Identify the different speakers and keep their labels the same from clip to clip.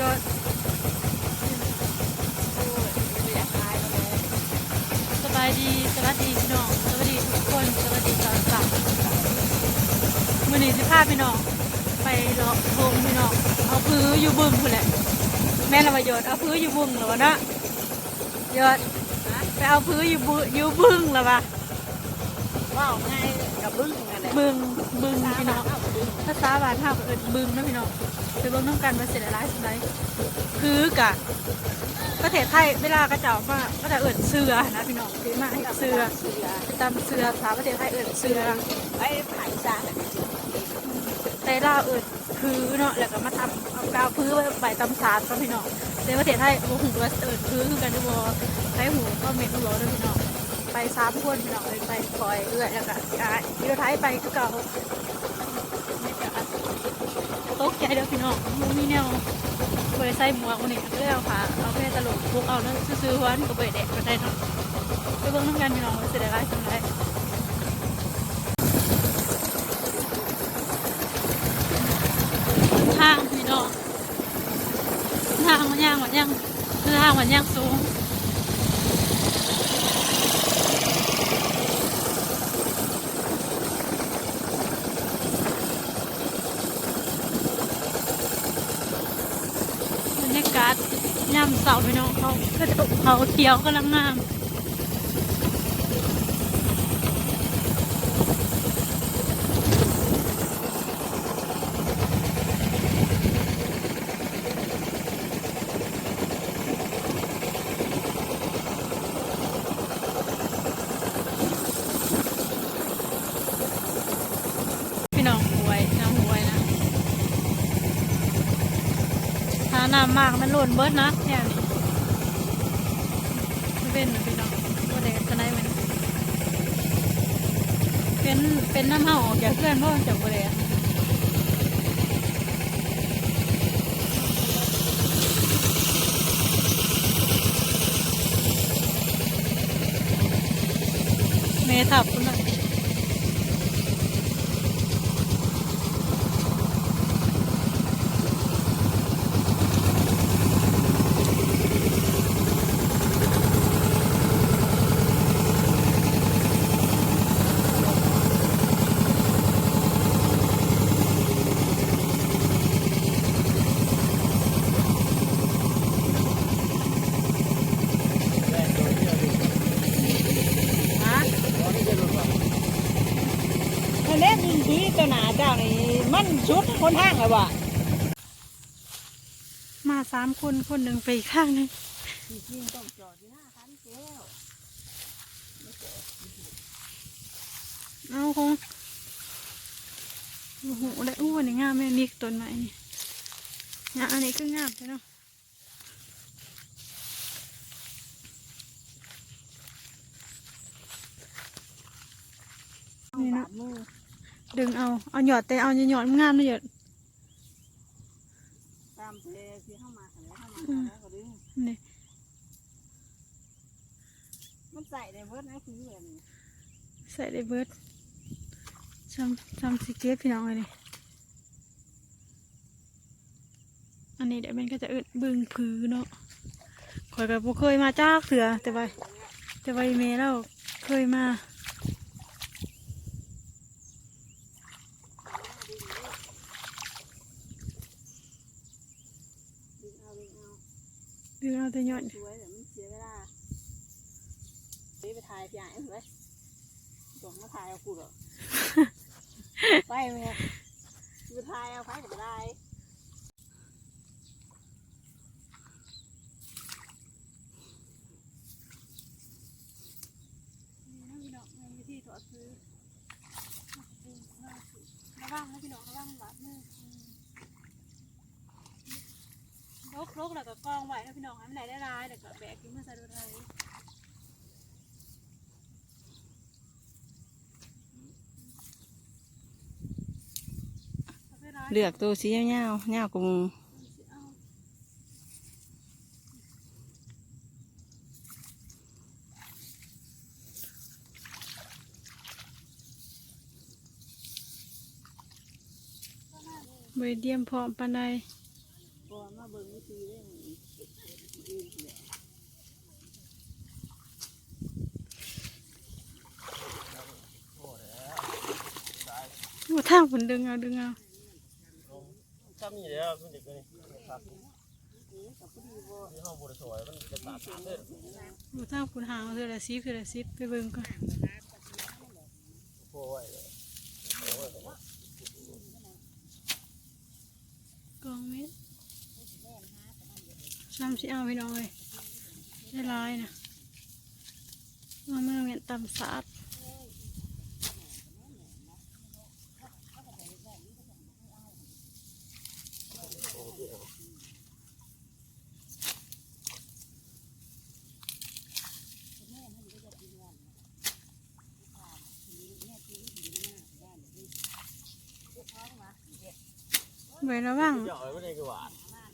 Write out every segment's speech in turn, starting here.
Speaker 1: ยอด
Speaker 2: โอ้ย
Speaker 1: สบายดี สวัสดีพี่น้อง สวัสดีทุกคน สวัสดีตอนกลับมื่อนี้สิพาพี่น้อง ไปเลาะทงพี่น้อง เอาพื้นอยู่บึงพุ่นแหละ แม่ละประโยชน์เอาพื้นอยู่บึงเหรอวะนะยอด
Speaker 2: น
Speaker 1: ไปเอาพื้นอยู่บึอยู่บึงเหรอวะ
Speaker 2: ว่าวง่ายกับบึ้งกันเลย
Speaker 1: บึงบึงพี่น้อง
Speaker 2: เอาบึ้ง
Speaker 1: ภาษาบ้านเฮาก็เอิ้นบึงนะพี่น้องไปเบิ่งน้ำกันว่าเสร็จหลายสุดใดคือกะประเทศไทยเวลากระเจ้ามาก็จะเอิ้นเสือนะพี่น้องที่มาให้เสือ
Speaker 2: เสือ
Speaker 1: ตามเสือภาษาประเทศไทยเอิ้นเสือ
Speaker 2: ไอ้ผ่านซ่า
Speaker 1: แต่ลาวเอิ้นคือเนาะแล้วก็มาทำเอากาวพื้นไว้ใบตำสาดก็พี่น้องแต่ประเทศไทยบ่ฮู้ว่าเอิ้นคือคือกันหรือบ่ใช้หูก็เม็ดบ่เด้อพี่น้อง ไปสามคนพี่น้องเลยไปคอยเอื้อยแล้วก็อ่าเรือไทยไปคือเก่าไม่จะตกใจเด้อพี่น้องบ่มีแนวบ่ได้ใส่หมวกวันนี้ก็เลยเอาค่ะเอาแค่ตลกพกเอาแล้วซื้อๆวันก็บ่ได้แดกก็ได้เนาะไปเบิ่งนำกันพี่น้องว่าสิได้หลายจังไดทางพี่น้องทางมันย่างมันย่างคือทางมันย่างสูงบรรยากาศย่ำเสาพี่น้องเขาก็จะ เขาเที่ยวกำลังงามพี่น้องหวยน้ำหวยนะถ้าน้ำมากมันหล่นเบิดนะเนี่ย เป็นนะพี่น้องว่าเด็กจะได้ไหมนเป็นเป็นน้ำเห่าออกจากเพื่อนเพราะจากบริเวณเมทับคุณน่ะ
Speaker 2: ฮะ เล่นยิงทีตัวหนาเจ้านี่มันชุดคนห้างเลยวะ
Speaker 1: มาสามคนคนหนึ่งไปอีกข้างหนึง
Speaker 2: จริงต้องจอดที่หน้าคันแก้ว
Speaker 1: เอาคงโอ้โหได้อ้วนนี่งามแม่นี่ต้นไม้นี่งามอันนี้คืองามใช่เนาะนี่เนาะ ดึงเอา เอาหยอดแต่เอาหยอดๆงามเลยหยอด
Speaker 2: ตามเพลที่เข้ามาขันเข้ามาแล้วก็ดึง
Speaker 1: นี่
Speaker 2: มันใส่ในเบิร์ดนะคือแบบนี้
Speaker 1: ใส่ได้เบิดจำจำสิเกตพี่น้องเลยนี่อันนี้เดี๋ยวมันก็จะอึดบึงผือเนาะคอยกับพวเคยมาจากเสือแต่ว่าแต่ว่าอีเมเราเคยมา
Speaker 2: ดึงเอาดึงเอา
Speaker 1: ดึงเอาแต่หยอด
Speaker 2: สวยแต่มันเสียเวลาไปไปถ่ายพี่ใหญ่เลยส่งมา ถ่ายเอากูเหรอไปไหมไปถ่ายเอาไปก็ได้
Speaker 1: นี่นะพี่น้องมันวิธีถอดซื้อระวังนะพี่น้องระวังบาดมือลกลกแล้วก็กองไว้นะพี่น้องให้มันไหนได้ร้ายแล้วก็แบกขึ้นมาใส่รถไถ
Speaker 2: เลื เลือกตัวสีเงาเงากู
Speaker 1: บริเดียมพร้อมปานใด
Speaker 2: ก่าเบิ่งไม่ตีได้หนิยืนเลย
Speaker 1: โอ้ทางฝนดึงเอาดึงเอา
Speaker 3: ถ้ามีแล้วมันจะเกินครับ
Speaker 2: กับ
Speaker 3: ที่ห้องบริสวยมันจะสาดน้ำเด้อ
Speaker 1: โอ้ทางฝนหางเธอละซิบเธอละซิบไปเบิ่งก่อน
Speaker 3: โอ้ย
Speaker 1: กองเม็ดซ้ำสิเอาพี่น้องเลยได้หลายนะมาเมื่อเมียนตำสาด ไว้ระวัง
Speaker 3: เจาะไม่ได้กี่หวาน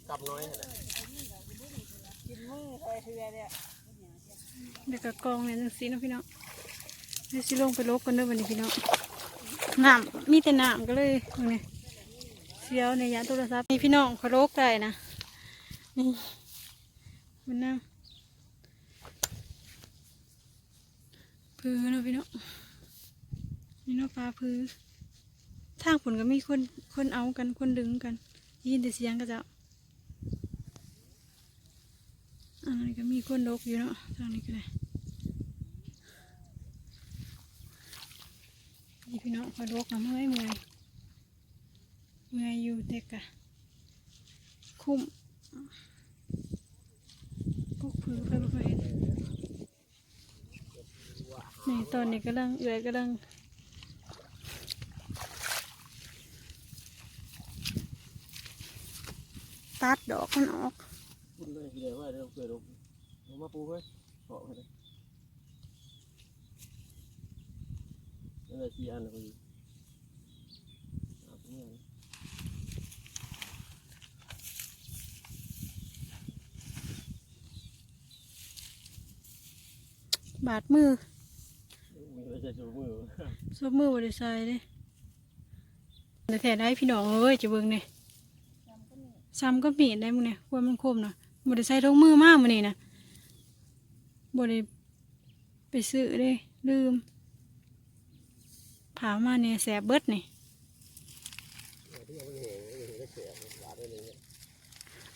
Speaker 3: กับน้อยขนาด
Speaker 2: กินมือเคยเทือเนี่ย
Speaker 1: เดี๋ยวก็กองเนี่ยจังซีเนาะพี่น้องเดี๋ยวสิลงไปลบกันเด้อวันนี้พี่น้องน้ำมีแต่น้ำก็เลยนี่เสียวในยานโทรศัพท์นี่พี่น้องเขาโลกได้นะนี่มันน้ำพื้นเนาะพี่น้องนี่เนาะปลาพื้น ทางผลก็มีคนคนเอากันคนดึงกันยินแต่เสียงก็จะอันนี้ก็มีคนลกอยู่เนาะทางนี้ก็ได้นี่พี่น้องเขาลกนะเมื่อยเมื่อยเมื่อยอยู่เด็กอะคุ้มกุกผือไปบ่เคยเห็นนี่ตอนนี้กำลังเอื่อยกำลัง ตัดดอกมันออก
Speaker 3: คุณเลยเดี๋ยวว่าเดี๋ยวเกิดลงมาปูเฮ้ยเกาะเลยนั่นแหละสี่อันเลยพี่อะ
Speaker 1: บาดมือ
Speaker 3: มีอะไรจะชูมือ
Speaker 1: ซบมือบริใส่เลยแต่แท้ได้พี่น้องเอ้ยจะเบิ่งเนี่ย ซ้ำก็มีดได้มึงเนี่ยควรมันคมเนาะบริใส่ทุกมือมากมันนี่นะบริไปซื้อเลยลืมผามาเนี่ยแสบเบิดนี่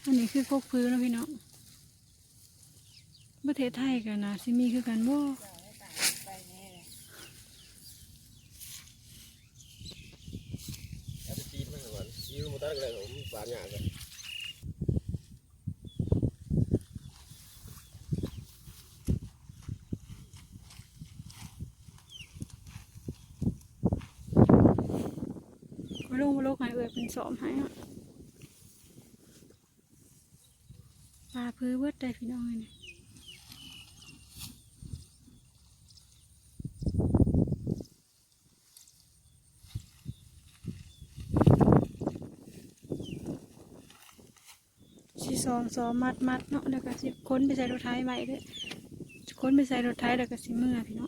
Speaker 3: อัน
Speaker 1: นี้คือพกพื้นนะพี่น้องประเทศไทยกันนะสิมีคือกันบ่
Speaker 3: เอาไปจีนมันก่อนยืมมาตั้งเลยผมหวานหยาบเลย
Speaker 1: ก็ลงมาโลกหาย เอ่ยเป็นสอมใหายอะปลาเพื้นเบิดได้พี่น้องเลยนี่สิซ้อมซ้อมมัดมัดเนาะแล้วก็สิค้นไปใส่รถไถไว้เด้อค้นไปใส่รถไถแล้วก็สิเมื่อพี่เนาะ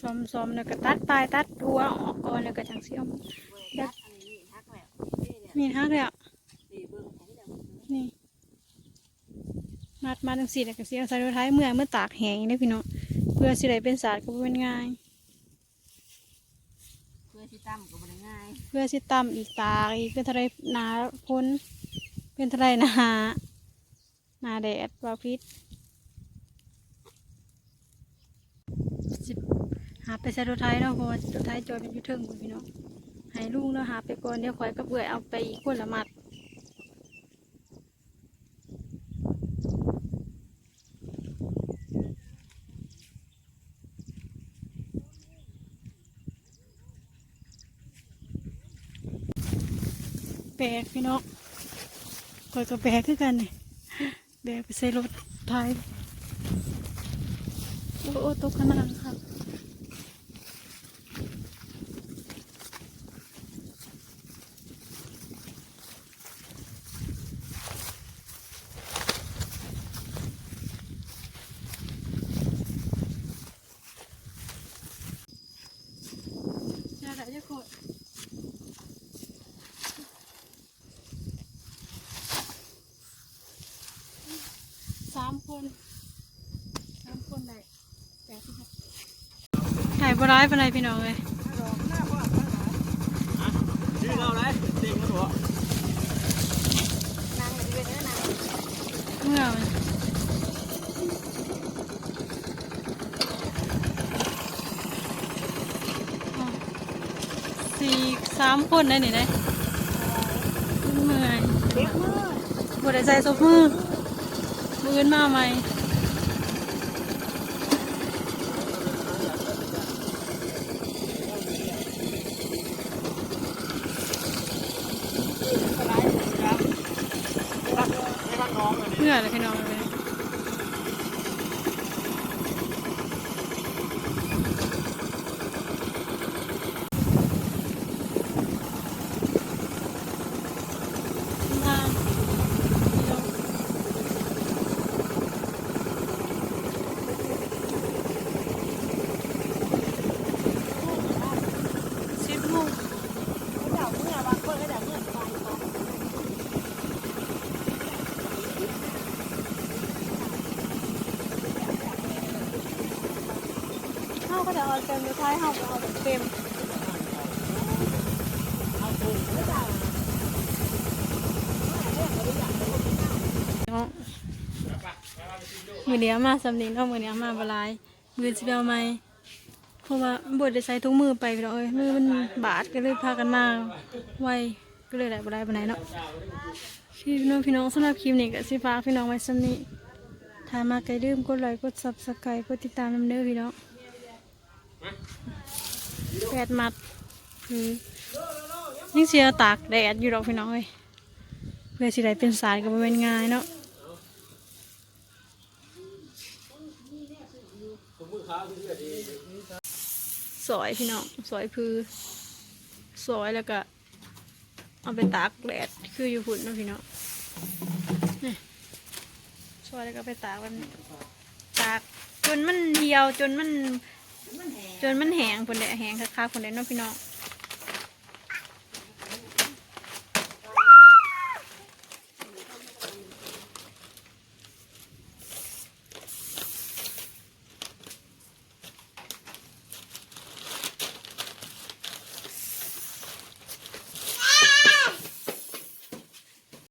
Speaker 1: ซ้อมซ้อมแล้วก็ตัดปลายตัดหัวออกก่อนแล้วก็จังเสียม
Speaker 2: ยักอันนี้ฮักแล้วนี่เนี่ย
Speaker 1: มีฮักแล้ว
Speaker 2: ตีเบิ้งของอย่าง
Speaker 1: นี่มัดมาจังสี่แล้วก็เสียใส่รถไถเมื่อเมื่อตากแห้งนี่พี่เนาะเพื่อสิได้เป็นศาสตร์ก็บ่เป็นง่าย
Speaker 2: เพื่อที่ตั้มก็บ่ได้ง่าย
Speaker 1: เพื่อสิตำอีกตากอีกเป็นทะเลนาพ้นเป็นทะเลนานาแดดว่าพิษ หาไปใส่รถไถเนาะเพราะว่ารถไถจอดเป็นอยุทเทิงพี่น้องให้ลุงเนาะหาไปก่อนเดี๋ยวข่อยกับเบื่อเอาไปอีกคนละมัดแปลกพี่น้องข่อยก็แปลกคือกันนี่แบเดี๋ยวไปใส่รถไทยโอ้โอ้ตกขนาดครั ได้จะกดสามคนสามคนได้แปดสิบหกถ่ายบร้ายเป็นไรพี่น้องเลย
Speaker 3: ชื่อเราไรเต็งมันหัวนา
Speaker 2: งอย่างนี้เป็นเนื้อนาง
Speaker 1: เมื่อมันอ๋อ สามคนได้หนิได้เมื่อย
Speaker 2: เด็กมือบ
Speaker 1: ดใส่ซบมือ มือนมาไหม่เมื่อยเลยพี่น้องเลย สิบโมง
Speaker 2: เดี๋ยวเมื่อบางคนก็เดี๋ยวเมื่อสบายครับ
Speaker 1: เขาก็ จะเอาเต็มสุดท้ายเขาก็เอาแบบเต็มมือเดียวมาสำนีเนาะมือเดียวมาบลายมือสิเบลไหมเพราะว่าบดได้ใช้ทุกมือไปพี่น้องเอ้ยมือมันบาดก็เลยพากันมาไวก็เลยได้บลายปานไหนเนาะพี่น้องพี่น้องสำหรับคลิปนี้ก็สิฝาพี่น้องไว้สำนี้ถ้ามาไกลดื่มกดไลค์กดซับสไครต์กดติดตามน้ำเด้อพี่น้อง แปดมัดยิ่งเสียตากแดดอยู่ดอกพี่น้องเอ้ยเพื่อสิได้เป็นสายก็บ่เป็นง่ายเนาะสอยพี่น้องสอยคือสอยแล้วก็เอาไปตากแดดคืออยู่ฝุ่นเนาะพี่น้องนี่สอยแล้วก็ไปตากแบบนี้ตากจนมันเหี่ยวจนมัน จนมันแห้งผลแดดแห้งคักๆผลแดดเน้องพี่น้อง